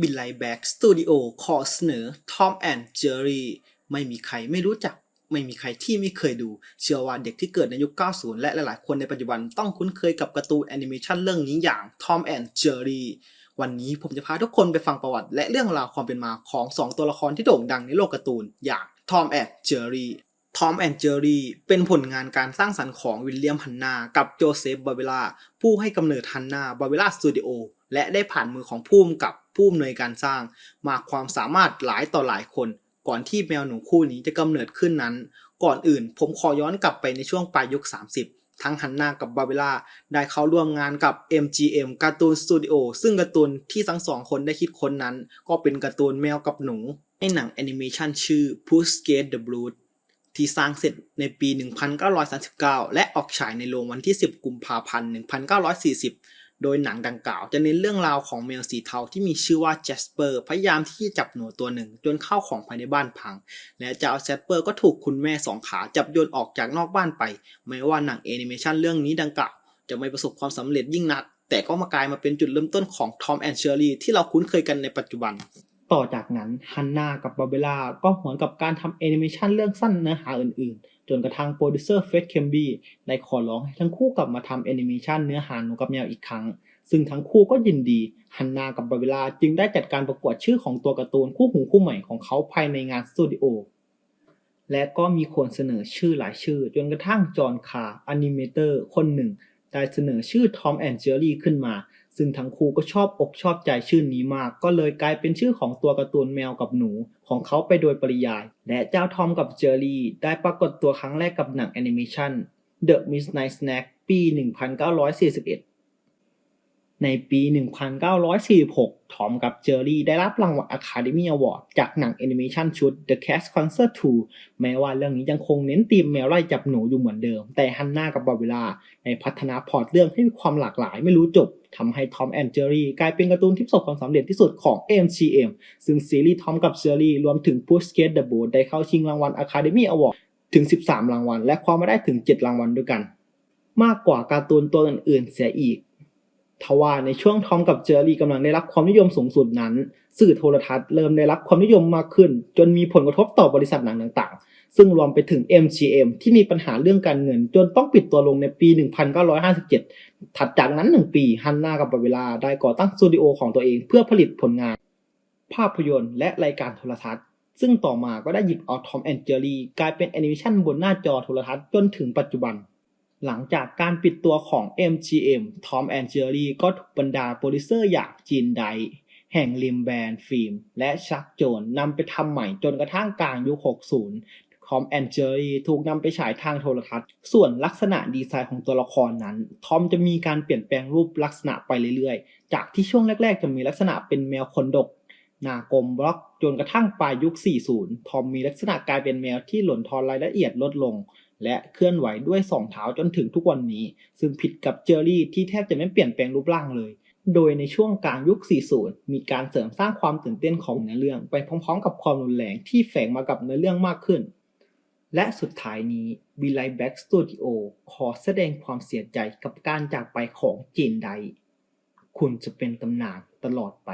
บิลไลแบ็กสตูดิโอขอเสนอ Tom and Jerry ไม่มีใครไม่รู้จัก ไม่มีใครที่ไม่เคยดู เชื่อว่าเด็กที่เกิดในยุค 90 และหลาย ๆ คนในปัจจุบันต้องคุ้นเคยกับการ์ตูนแอนิเมชันเรื่องนี้อย่าง Tom and Jerry วันนี้ผมจะพาทุกคนไปฟังประวัติ และเรื่องราวความเป็นมาของ 2 ตัวละครที่โด่งดังในโลกการ์ตูน อย่าง Tom and Jerry Tom and Jerry เป็นผลงานการสร้างสรรค์ของวิลเลียมฮันนากับโจเซฟบาเวลาผู้ให้กำเนิดฮันนาบาเวลาสตูดิโอและได้ผ่านมือของผู้กำกับ ผู้อำนวยการสร้าง มาความสามารถหลายต่อหลายคน ก่อนที่แมวหนูคู่นี้จะกำเนิดขึ้นนั้น ก่อนอื่นผมขอย้อนกลับไปในช่วงปลายยุค 30ทั้งฮันนากับบาเวล่าได้เข้าร่วมงานกับ MGM การ์ตูนสตูดิโอซึ่งการ์ตูนที่ทั้งสองคนได้คิดค้นนั้น ก็เป็นการ์ตูนแมวกับหนู ในหนังแอนิเมชันชื่อ Puss Get the b l u e ที่สร้างเสร็จในปี 1939 และออกฉายในโรงวันที่ 10 กุมภาพันธ์ 1940 โดยหนังดังกล่าวจะเน้นเรื่องราวของแมวสีเทาที่มีชื่อว่าแจสเปอร์พยายามที่จะจับหนูตัวหนึ่ง จนเข้าของภายในบ้านพัง และเจ้าแจสเปอร์ก็ถูกคุณแม่สองขาจับโยนออกจากนอกบ้านไปไม่ว่าหนังแอนิเมชันเรื่องนี้ดังกล่าว จะไม่ประสบความสำเร็จยิ่งนัก แต่ก็มากลายมาเป็นจุดเริ่มต้นของ Tom and Jerry ที่เราคุ้นเคยกันในปัจจุบันต่อจากนั้นฮันนากับบาเบล่าก็หวนกับการทำแอนิเมชันเรื่องสั้นเนื้อหาอื่นๆ จนกระทั่งโปรดิวเซอร์เฟสเคมบี้ได้ขอร้องให้ทั้งคู่กลับมาทำแอนิเมชันเนื้อหาหนูกับแมวอีกครั้ง ซึ่งทั้งคู่ก็ยินดีฮันนากับบาเวลาจึงได้จัดการประกวดชื่อของตัวการ์ตูนคู่หูคู่ใหม่ของเขาภายในงานสตูดิโอและก็มีคนเสนอชื่อหลายชื่อ จนกระทั่งจอห์นคาร์อนิเมเตอร์คนหนึ่ง ได้เสนอชื่อทอมแอนเจอรี่ขึ้นมา ซึ่งทั้งคู่ก็ชอบอกชอบใจชื่อนี้มาก ก็เลยกลายเป็นชื่อของตัวการ์ตูนแมวกับหนูของเขาไปโดยปริยาย และเจ้าทอมกับเจอรี่ได้ปรากฏตัวครั้งแรกกับหนังแอนิเมชัน The Midnight Snack ปี 1941 ในปี 1946 ทอมกับเจอรี่ได้รับรางวัล Academy Award จากหนังแอนิเมชันชุด The Cast Concert 2 แม้ว่าเรื่องนี้ยังคงเน้นธีมแมวไล่จับหนูอยู่เหมือนเดิม แต่ฮันนากับบาเวลาได้พัฒนาพอร์ตเรื่องให้มีความหลากหลายไม่รู้จบทำให้ทอมแอนเจอรี่กลายเป็นการ์ตูนที่ประสบความสำเร็จที่สุดของ MGM ซึ่งซีรีส์ทอมกับเจอรี่รวมถึง Push Get the Boat ได้เข้าชิงรางวัล Academy Award ถึง 13 รางวัล และคว้ามาได้ถึง 7 รางวัลด้วยกัน มากกว่าการ์ตูนตัวอื่นๆเสียอีก ทว่าในช่วงทอมกับเจอรี่กำลังได้รับความนิยมสูงสุดนั้น สื่อโทรทัศน์เริ่มได้รับความนิยมมากขึ้น จนมีผลกระทบต่อบริษัทหนังต่างๆ ซึ่งรวมไปถึง MGM ที่มีปัญหาเรื่องการเงิน จนต้องปิดตัวลงในปี 1957 ถัดจากนั้น 1 ปีฮันนากับบาเวลาได้ก่อตั้งสตูดิโอของตัวเองเพื่อผลิตผลงาน ภาพยนตร์และรายการโทรทัศน์ ซึ่งต่อมาก็ได้หยิบเอาทอมแอนเจอรี่กลายเป็นแอนิเมชันบนหน้าจอโทรทัศน์จนถึงปัจจุบัน หลังจากการปิดตัวของ MGM Tom and Jerry ก็ถูกบรรดาโปรดิวเซอร์อย่างจีนไดแห่งริมแบนฟิล์ม และชักโจนนำไปทำใหม่จนกระทั่งกลางยุค 60 Tom and Jerry ถูกนำไปฉายทางโทรทัศน์ ส่วนลักษณะดีไซน์ของตัวละครนั้น ทอมจะมีการเปลี่ยนแปลงรูปลักษณะไปเรื่อยๆ จากที่ช่วงแรกๆ จะมีลักษณะเป็นแมวขนดก หน้ากลมบล็อกจนกระทั่งปลายยุค 40 ทอมมีลักษณะกลายเป็นแมวที่หล่นทอนรายละเอียดลดลง และเคลื่อนไหวด้วยสองเท้าจนถึงทุกวันนี้ ซึ่งผิดกับเจอรี่ที่แทบจะไม่เปลี่ยนแปลงรูปร่างเลย โดยในช่วงกลางยุค 40 มีการเสริมสร้างความตื่นเต้นของเนื้อเรื่อง ไปพร้อมๆ กับความรุนแรงที่แฝงมากับเนื้อเรื่องมากขึ้น และสุดท้ายนี้ b ิไลแบ็กสตูดิโอขอแสดงความเสียใจกับการจากไปของจีนไดคุณจะเป็นตำนานตลอดไป